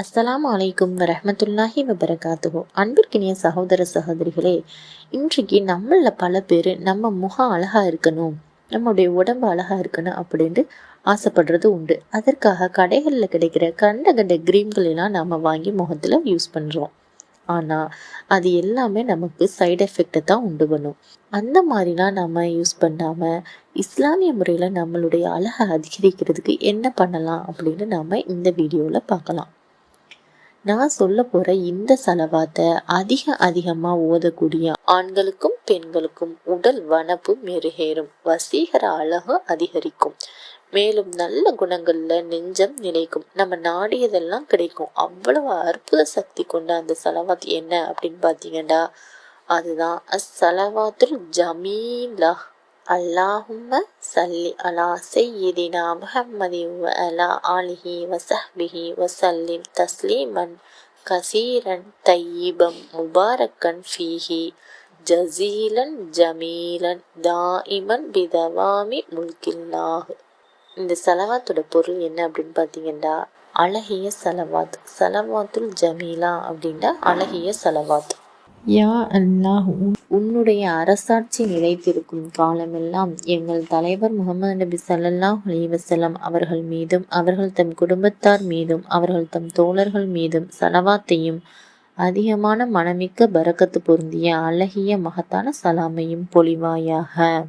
அஸ்ஸலாமு அலைக்கும் வரமத்துல்லாஹி வபரகாத்துஹு. அன்பிற்கினிய சகோதர சகோதரிகளே இன்றைக்கு நம்மள பல பேர் நம்ம முகம் அழகா இருக்கணும் நம்முடைய உடம்பு அழகா இருக்கணும் அப்படின்ட்டு ஆசைப்படுறது உண்டு. அதற்காக கடைகளில் கிடைக்கிற கண்ட கண்ட கிரீம்கள் எல்லாம் நம்ம வாங்கி முகத்தில் யூஸ் பண்ணுறோம் ஆனால் அது எல்லாமே நமக்கு சைடு எஃபெக்டை தான் உண்டு பண்ணும். அந்த மாதிரிலாம் நம்ம யூஸ் பண்ணாமல் இஸ்லாமிய முறையில் நம்மளுடைய அழகை அதிகரிக்கிறதுக்கு என்ன பண்ணலாம் அப்படின்னு நாம் இந்த வீடியோவில் பார்க்கலாம். நான் சொல்ல போற இந்த செலவாத்தை அதிக அதிகமா ஓதக்கூடிய ஆண்களுக்கும் பெண்களுக்கும் உடல் வனப்பு மெருகேறும். வசீகர அழகு அதிகரிக்கும். மேலும் நல்ல குணங்கள்ல நெஞ்சம் நிலைக்கும். நம்ம நாடியதெல்லாம் கிடைக்கும்? அவ்வளவு அற்புத சக்தி கொண்ட அந்த செலவாத்து என்ன அப்படின்னு பாத்தீங்கன்னா அதுதான் அசலவாத்துல் ஜமீலா. அல்லாஹும்ம சல்லி அலா செய்யிதினா முஹம்மதி வ அலா ஆலிஹி வசஹ்பிஹி வசல்லிம் தஸ்லீமன் கசீரன் தையீபம் முபாரக்கன் ஃபீஹி ஜசீலன் ஜமீலன் தாயிமன் பிதவாமி முல்கில்லாஹ் இந்த செலவாத்தோட பொருள் என்ன அப்படின்னு பார்த்தீங்கன்னா அழகிய செலவாத். செலவாத்துல் ஜமீலா அப்படின்னா அழகிய செலவாத். யா அல்லாஹ். உன்னுடைய அரசாட்சி நிலைத்திருக்கும் காலமெல்லாம் எங்கள் தலைவர் முகமது நபி சல்லாஹ் அலிவசலம் அவர்கள் மீதும் அவர்கள் தம் குடும்பத்தார் மீதும் அவர்கள் தம் தோழர்கள் மீதும் சலவாத்தையும் அதிகமான மனமிக்க பரக்கத்து பொருந்திய அழகிய மகத்தான சலாமையும் பொலிவாயாக.